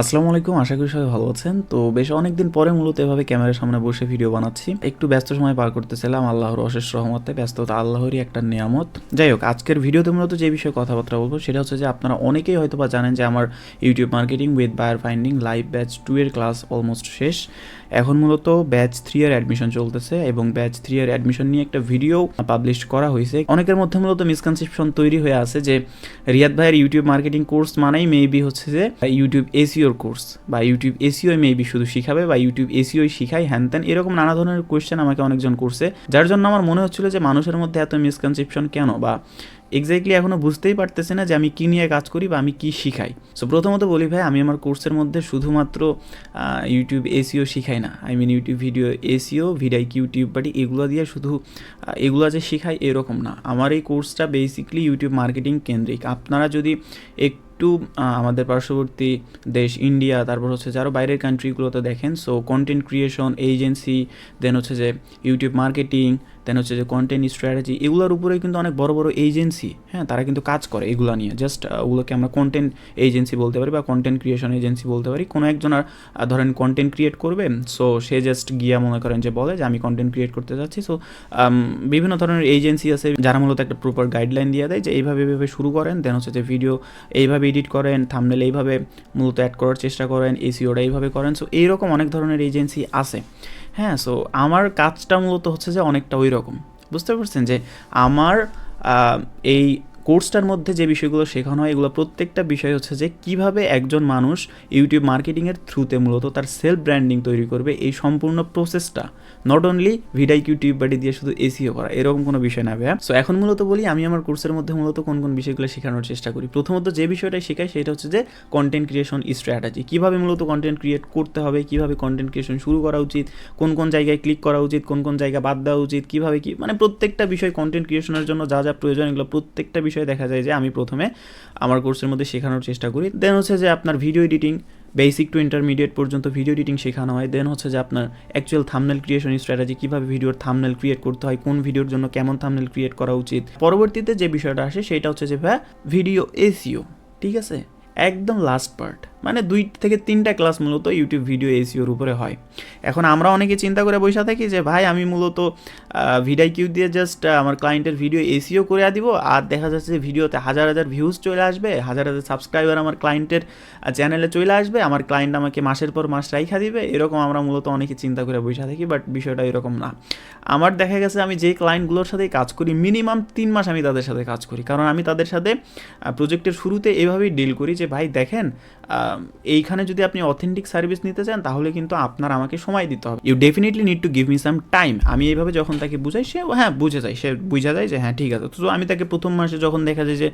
আসসালামু আলাইকুম, আশা করি সবাই ভালো আছেন। তো বেশ অনেকদিন পরে মূলত এভাবে ক্যামেরার সামনে বসে ভিডিও বানাচ্ছি। একটু ব্যস্ত সময় পার করতেছিলাম আল্লাহর অশেষ রহমতে, ব্যস্ততা আল্লাহরই একটা নিয়ামত। যাই হোক, আজকের ভিডিওতে মূলত যে বিষয়ে কথাবার্তা বলব, সেটা হচ্ছে যে আপনারা অনেকেই হয়তো বা জানেন যে আমার YouTube marketing with buyer finding live batch two এর ক্লাস অলমোস্ট শেষ। এখন মূলত ব্যাচ থ্রি এর অ্যাডমিশন চলতেছে এবং ব্যাচ থ্রি এর অ্যাডমিশন নিয়ে একটা ভিডিও পাবলিশ করা হয়েছে। অনেকের মধ্যে মূলত মিসকনসেপশন তৈরি হয়ে আছে যে রিয়াদ ভাইয়ের ইউটিউব মার্কেটিং কোর্স মানেই মেবি হচ্ছে যে ইউটিউব এসিওর কোর্স বা ইউটিউব এসিও মেবি শুধু শিখাবে, বা ইউটিউব এসিও শিখাই হ্যান ত্যান এরকম নানা ধরনের কোয়েশ্চেন আমাকে অনেকজন করছে, যার জন্য আমার মনে হচ্ছিল যে মানুষের মধ্যে এত মিসকনসেপশন কেন? বা এক্স্যাক্টলি এখনও বুঝতেই পারতেছে না যে আমি কী নিয়ে কাজ করি বা আমি কী শিখাই। সো প্রথমত বলি ভাই আমি আমার কোর্সের মধ্যে শুধুমাত্র ইউটিউব এসিও শিখাই না। I mean YouTube video SEO ভিডাইক YouTube বাটি এগুলো দিয়ে শুধু এগুলো যে শিখাই এরকম না। আমার এই কোর্সটা বেসিকলি ইউটিউব মার্কেটিং কেন্দ্রিক। আপনারা যদি একটু আহ, আমাদের পার্শ্ববর্তী দেশ ইন্ডিয়া তারপর হচ্ছে যে আরও বাইরের কান্ট্রিগুলোতে দেখেন so content creation agency then হচ্ছে যে ইউটিউব মার্কেটিং দেন হচ্ছে যে কন্টেন্ট স্ট্র্যাটেজি এগুলোর উপরে কিন্তু অনেক বড় বড় এজেন্সি হ্যাঁ তারা কিন্তু কাজ করে এগুলো নিয়ে। জাস্ট ওগুলোকে আমরা কন্টেন্ট এজেন্সি বলতে পারি বা কন্টেন্ট ক্রিয়েশন এজেন্সি বলতে পারি। কোনো একজন আর ধরেন কন্টেন্ট ক্রিয়েট করবে সো সে জাস্ট গিয়া মনে করেন যে বলে যে আমি কন্টেন্ট ক্রিয়েট করতে যাচ্ছি। সো বিভিন্ন ধরনের এজেন্সি আছে যারা মূলত একটা প্রপার গাইডলাইন দিয়ে দেয় যে এইভাবে এইভাবে শুরু করেন। দেন হচ্ছে যে ভিডিও এইভাবে এডিট করেন থামনেল এইভাবে মূলত অ্যাড করার চেষ্টা করেন এসিওটা এইভাবে করেন। সো এইরকম অনেক ধরনের এজেন্সি আছে। হ্যাঁ সো আমার কাজটা মূলত হচ্ছে যে অনেকটা ওই রকম বুঝতে পারছেন যে আমার এই কোর্সটার মধ্যে যে বিষয়গুলো শেখানো হয়, এগুলো প্রত্যেকটা বিষয় হচ্ছে যে কীভাবে একজন মানুষ ইউটিউব মার্কেটিংয়ের থ্রুতে মূলত তার সেলফ ব্র্যান্ডিং তৈরি করবে, এই সম্পূর্ণ প্রসেসটা নট অনলি ভিডাইক ইউটিউব বাড়ি দিয়ে শুধু এসিও করা, এরকম কোনো বিষয় না ভাইয়া। সো এখন মূলত বলি, আমি আমার কোর্সের মধ্যে মূলত কোন কোন বিষয়গুলো শেখানোর চেষ্টা করি। প্রথমত যে বিষয়টা শেখাই, সেটা হচ্ছে যে কন্টেন্ট ক্রিয়েশন স্ট্র্যাটাজি কীভাবে মূলত কন্টেন্ট ক্রিয়েট করতে হবে, কীভাবে কন্টেন্ট ক্রিয়েশন শুরু করা উচিত, কোন কোন জায়গায় ক্লিক করা উচিত, কোন কোন জায়গা বাদ দেওয়া উচিত, কীভাবে কী মানে প্রত্যেকটা বিষয় কন্টেন্ট ক্রিয়েশনের জন্য যা যা প্রয়োজন, এগুলো প্রত্যেকটা বিষয় দেখা যায় যে আমি প্রথমে আমার কোর্সের মধ্যে শেখানোর চেষ্টা করি। দেন হচ্ছে যে আপনার video editing basic to intermediate পর্যন্ত ভিডিও এডিটিং শেখানো হয়। দেন হচ্ছে যে আপনার অ্যাকচুয়াল থামনেল ক্রিয়েশন স্ট্র্যাটেজি কীভাবে ভিডিওর থামনেল ক্রিয়েট করতে হয়, কোন ভিডিওর জন্য কেমন থামনেল ক্রিয়েট করা উচিত। পরবর্তীতে যে বিষয়টা আসে, সেটা হচ্ছে যে ভাই ভিডিও এসিও ঠিক আছে? একদম লাস্ট পার্ট মানে দুই থেকে তিনটা ক্লাস মূলত ইউটিউব ভিডিও এসিওর উপরে হয়। এখন আমরা অনেকে চিন্তা করে বসে থাকি যে, ভাই, আমি মূলত ভিডাই কিউ দিয়ে জাস্ট আমার ক্লায়েন্টের ভিডিও এসিও করে দিব, আর দেখা যাচ্ছে যে ভিডিওতে হাজার হাজার ভিউজ চলে আসবে, হাজার হাজার সাবস্ক্রাইবার আমার ক্লায়েন্টের চ্যানেলে চলে আসবে, আমার ক্লায়েন্ট আমাকে মাসের পর মাস রাইখা দিবে। এরকম আমরা মূলত অনেকে চিন্তা করে বসে থাকি বাট বিষয়টা এরকম না। আমার দেখা গেছে আমি যে ক্লায়েন্টগুলোর সাথে কাজ করি মিনিমাম তিন মাস আমি তাদের সাথে কাজ করি। কারণ আমি তাদের সাথে প্রজেক্টের শুরুতে এভাবেই ডিল করি যে, ভাই, দেখেন এইখানে যদি আপনি অথেন্টিক সার্ভিস নিতে চান, তাহলে কিন্তু আপনার আমাকে সময় দিতে হবে। You definitely need to give me some time আমি এইভাবে যখন তাকে বুঝাই, সে হ্যাঁ বুঝে যায়। সে বুঝা যায় যে হ্যাঁ ঠিক আছে। তো আমি তাকে প্রথম মাসে যখন দেখা যায় যে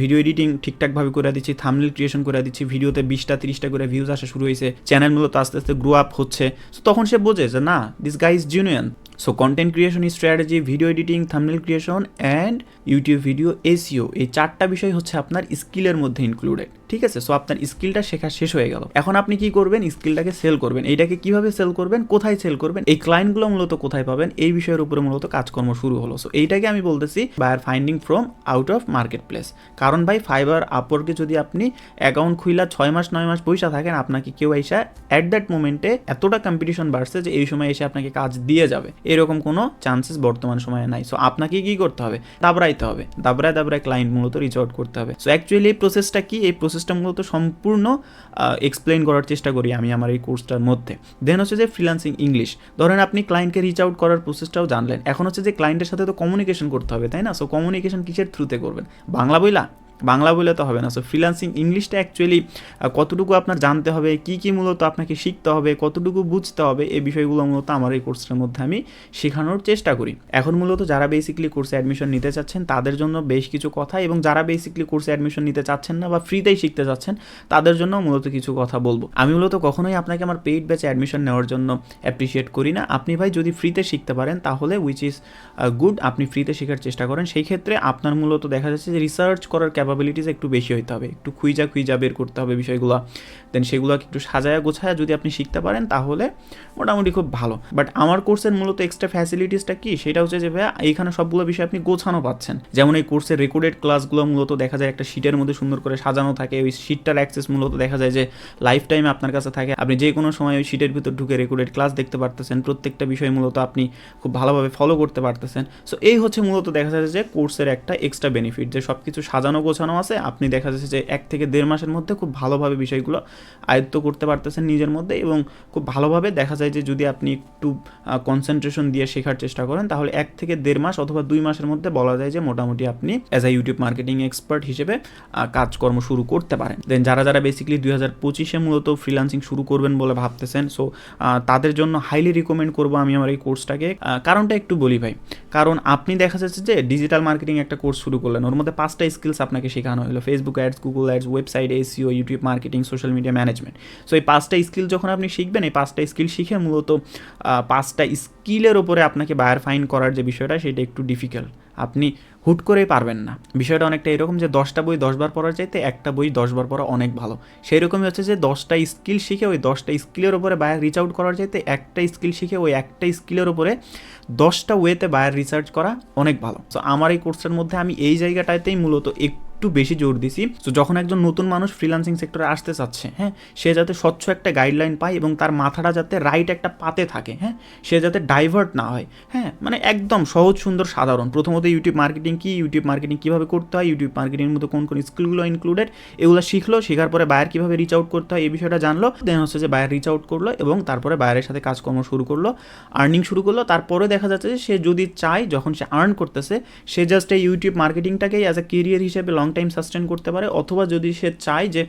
ভিডিও এডিটিং ঠিকঠাকভাবে করে দিচ্ছি থামনেল ক্রিয়েশন করে দিচ্ছি ভিডিওতে বিশটা, তিরিশটা করে ভিউজ আসা শুরু হয়েছে চ্যানেল মূলত আস্তে আস্তে গ্রো আপ হচ্ছে। তো তখন সে বোঝে যে, না this guy is genuine so content creation strategy video editing thumbnail creation and YouTube video SEO এই চারটা বিষয় হচ্ছে আপনার স্কিলের মধ্যে ইনক্লুডেড ঠিক আছে? সো আপনার স্কিলটা শেখা শেষ হয়ে গেল। এখন আপনি কি করবেন? স্কিলটাকে সেল করবেন। এইটাকে কীভাবে সেল করবেন? কোথায় সেল করবেন? এই ক্লায়েন্টগুলো মূলত কোথায় পাবেন? এই বিষয়ের উপরে মূলত কাজকর্ম শুরু হলো। সো এইটাকে আমি বলতেছি buyer finding from out of marketplace কারণ ভাই ফাইবার আপরকে যদি আপনি অ্যাকাউন্ট খুইলা ছয় মাস, নয় মাস পয়সা থাকেন, আপনাকে কেউ এসে অ্যাট দ্যাট মোমেন্টে এতটা কম্পিটিশন বাড়ছে যে এই সময় এসে আপনাকে কাজ দিয়ে যাবে। এরকম কোনো চান্সেস বর্তমান সময়ে নাই। সো আপনাকে কি করতে হবে? দাবড়াইতে হবে। দাবড়ায় দাবড়ায় ক্লায়েন্ট মূলত রিচ আউট করতে হবে। সো অ্যাকচুয়ালি এই প্রসেসটা কি? এই প্রসেসটা মূলত সম্পূর্ণ এক্সপ্লেন করার চেষ্টা করি আমি আমার এই কোর্সটার মধ্যে। দেন হচ্ছে যে ফ্রিলান্সিং ইংলিশ ধরেন আপনি ক্লায়েন্টকে রিচ আউট করার প্রসেসটাও জানলেন। এখন হচ্ছে যে ক্লায়েন্টের সাথে তো কমিউনিকেশন করতে হবে, তাই না? সো কমিউনিকেশন কিসের থ্রুতে করবেন? বাংলা বইলা? বাংলা বলে তো হবে না। সো ফ্রিলান্সিং ইংলিশটা অ্যাকচুয়ালি কতটুকু আপনার জানতে হবে, কি কি মূলত আপনাকে শিখতে হবে, কতটুকু বুঝতে হবে, এই বিষয়গুলো মূলত আমার এই কোর্সটার মধ্যে আমি শেখানোর চেষ্টা করি। এখন মূলত যারা বেসিকলি কোর্সে অ্যাডমিশন নিতে চাচ্ছেন, তাদের জন্য বেশ কিছু কথা এবং যারা বেসিকলি কোর্সে অ্যাডমিশন নিতে চাচ্ছেন না বা ফ্রিতেই শিখতে চাচ্ছেন, তাদের জন্য মূলত কিছু কথা বলব। আমি মূলত কখনোই আপনাকে আমার পেইড ব্যাচে অ্যাডমিশন নেওয়ার জন্য অ্যাপ্রিসিয়েট করি না। আপনি ভাই যদি ফ্রিতে শিখতে পারেন, তাহলে উইচ ইজ গুড আপনি ফ্রিতে শেখার চেষ্টা করেন। সেই ক্ষেত্রে আপনার মূলত দেখা যাচ্ছে যে রিসার্চ করার ক্যাপাবিলিটি ক্যাপাবিলিটিস একটু বেশি হইতে হবে। একটু খুইজা খুইজা বের করতে হবে বিষয়গুলো। দেন সেগুলোকে একটু সাজায়া গোছায়া যদি আপনি শিখতে পারেন, তাহলে মোটামুটি খুব ভালো। বাট আমার কোর্সের মূলত এক্সট্রা ফ্যাসিলিটিসটা কি? সেটা হচ্ছে যে, ভাইয়া, এইখানে সবগুলো বিষয় আপনি গোছানো পাচ্ছেন। যেমন এই কোর্সের রেকর্ডেড ক্লাসগুলো মূলত দেখা যায় একটা শিটের মধ্যে সুন্দর করে সাজানো থাকে। ওই শিটটার অ্যাক্সেস মূলত দেখা যায় যে লাইফ টাইম আপনার কাছে থাকে। আপনি যে কোনো সময় ওই শিটের ভিতর ঢুকে রেকর্ডেড ক্লাস দেখতে পারতেছেন। প্রত্যেকটা বিষয় মূলত আপনি খুব ভালোভাবে ফলো করতে পারতেছেন। সো এই হচ্ছে মূলত দেখা যাচ্ছে যে কোর্সের একটা এক্সট্রা বেনিফিট যে সব কিছু সাজানো গোছানো আছে। আপনি দেখা যাচ্ছে যে এক থেকে দেড় মাসের মধ্যে খুব ভালোভাবে বিষয়গুলো আয়ত্ত করতে পারতেছেন নিজের মধ্যে এবং খুব ভালোভাবে দেখা যায় যে যদি আপনি একটু কনসেন্ট্রেশন দিয়ে শেখার চেষ্টা করেন, তাহলে এক থেকে দেড় মাস অথবা দুই মাসের মধ্যে বলা যায় যে মোটামুটি আপনি as a YouTube marketing expert হিসেবে কাজকর্ম শুরু করতে পারেন। দেন যারা যারা বেসিক্যালি দুই হাজার পঁচিশে মূলত ফ্রিলান্সিং শুরু করবেন বলে ভাবতেছেন সো তাদের জন্য হাইলি রিকমেন্ড করব আমি আমার এই কোর্সটাকে কারণটা একটু বলি ভাই। কারণ আপনি দেখা যাচ্ছে যে ডিজিটাল মার্কেটিং একটা কোর্স শুরু করলেন, ওর মধ্যে পাঁচটা স্কিলস আপনাকে শেখানো হলো। Facebook ads Google ads website SEO YouTube marketing social media management so এই পাঁচটা স্কিল যখন আপনি শিখবেন, এই পাঁচটা স্কিল শিখে মূলত পাঁচটা স্কিলের ওপরে আপনাকে বায়ার ফাইন করার যে বিষয়টা, সেটা একটু ডিফিকাল্ট আপনি হুট করেই পারবেন না। বিষয়টা অনেকটা এরকম যে, দশটা বই দশবার পড়ার চাইতে একটা বই দশবার পড়া অনেক ভালো। সেই রকমই হচ্ছে যে, দশটা স্কিল শিখে ওই দশটা স্কিলের ওপরে বায়ার রিচ আউট করার চাইতে একটা স্কিল শিখে ওই একটা স্কিলের ওপরে দশটা ওয়েতে বায়ার রিসার্চ করা অনেক ভালো। তো আমার এই কোর্সের মধ্যে আমি এই জায়গাটাতেই মূলত একটু বেশি জোর দিছি। তো যখন একজন নতুন মানুষ ফ্রিলান্সিং সেক্টরে আসতে চাচ্ছে হ্যাঁ সে যাতে স্বচ্ছ একটা গাইডলাইন পায় এবং তার মাথাটা যাতে রাইট একটা পাতে থাকে হ্যাঁ সে যাতে ডাইভার্ট না হয়। হ্যাঁ মানে একদম সহজ, সুন্দর, সাধারণ। প্রথমত ইউটিউব মার্কেটিং কি? ইউটিউব মার্কেটিং কীভাবে করতে হয়? ইউটিউব মার্কেটিংয়ের মধ্যে কোন কোন স্কিলগুলো ইনক্লুডেড এগুলো শিখলো, শেখার পরে বায়ার কীভাবে রিচ আউট করতে হয়? এই বিষয়টা জানলো। দেন হচ্ছে যে বায়ার রিচ আউট করল এবং তারপরে বায়ারের সাথে কাজকর্ম শুরু করল আর্নিং শুরু করল। তারপরে দেখা যাচ্ছে যে সে যদি চায়, যখন সে আর্ন করতেছে, সে জাস্ট এই ইউটিউব মার্কেটিংটাকেই অ্যাজ এ কেরিয়ার হিসেবে লং টাইম সাস্টেন করতে পারে। অথবা যদি সে চায় যে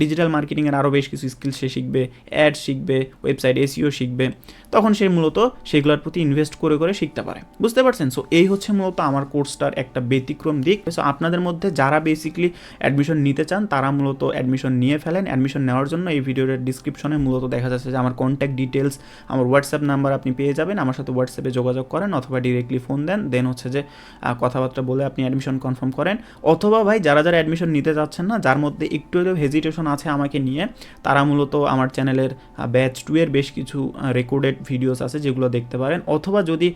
ডিজিটাল মার্কেটিংয়ের আরও বেশ কিছু স্কিল সে শিখবে অ্যাড শিখবে ওয়েবসাইট এসিও শিখবে, তখন সে মূলত সেগুলোর প্রতি ইনভেস্ট করে করে শিখতে পারে। বুঝতে পারছেন? সো এই হচ্ছে মূলত আমার কোর্সটার একটা ব্যতিক্রম দিক। সো আপনাদের মধ্যে যারা বেসিকলি অ্যাডমিশন নিতে চান, তারা মূলত অ্যাডমিশন নিয়ে ফেলেন। অ্যাডমিশন নেওয়ার জন্য এই ভিডিওর ডিসক্রিপশনে মূলত দেখা যাচ্ছে যে আমার কন্ট্যাক্ট ডিটেলস আমার হোয়াটসঅ্যাপ নাম্বার আপনি পেয়ে যাবেন। আমার সাথে হোয়াটসঅ্যাপে যোগাযোগ করেন অথবা ডিরেক্টলি ফোন দেন। দেন হচ্ছে যে কথাবার্তা বলে আপনি অ্যাডমিশন কনফার্ম করেন। অথবা ভাই, যারা যারা অ্যাডমিশন নিতে যাচ্ছেন না, যার মধ্যে একটু হলেও হেজিটেশন আছে আমাকে নিয়ে, তারা মূলত আমার চ্যানেলের ব্যাচ টু এর বেশ কিছু রেকর্ডেড ভিডিওস আছে যেগুলো দেখতে পারেন, অথবা যদি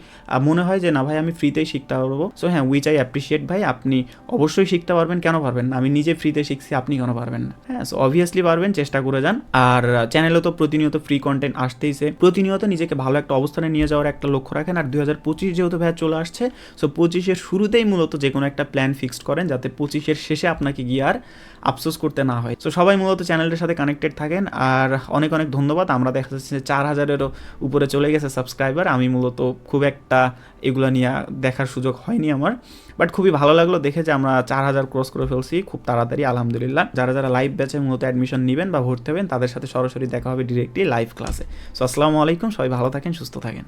মনে হয় যে, না ভাই, আমি ফ্রিতেই শিখতে পারব। সো হ্যাঁ উইচ আই অ্যাপ্রিসিয়েট ভাই, আপনি অবশ্যই শিখতে পারবেন। কেন পারবেন না? আমি নিজে ফ্রিতে শিখছি, আপনি কেন পারবেন না? হ্যাঁ সো অবভিয়াসলি পারবেন, চেষ্টা করে যান। আর চ্যানেলে তো প্রতিনিয়ত ফ্রি কন্টেন্ট আসতেইছে প্রতিনিয়ত নিজেকে ভালো একটা অবস্থানে নিয়ে যাওয়ার একটা লক্ষ্য রাখেন। আর দুই হাজার পঁচিশ যেহেতু ভাই চলে আসছে সো পঁচিশের শুরুতেই মূলত যে কোনো একটা প্ল্যান ফিক্সড করেন, যাতে পঁচিশের শেষে আপনাকে গিয়ে আর আফসোস করতে না হয়। তো সবাই মূলত চ্যানেলটার সাথে কানেক্টেড থাকেন। আর অনেক অনেক ধন্যবাদ। আমরা দেখা যাচ্ছে চার হাজারেরও উপরে চলে গেছে সাবস্ক্রাইবার আমি মূলত খুব একটা এগুলো নিয়ে দেখার সুযোগ হয়নি আমার। বাট খুবই ভালো লাগল দেখে যে আমরা চার হাজার ক্রস করে ফেলছি, খুব তাড়াতাড়ি, আলহামদুলিল্লাহ। যারা যারা লাইভ ব্যাচে মূলত অ্যাডমিশন নেবেন বা ভর্তি হবেন, তাদের সাথে সরাসরি দেখা হবে ডিরেক্টলি লাইভ ক্লাসে সো আসসালামু আলাইকুম, সবাই ভালো থাকেন, সুস্থ থাকেন।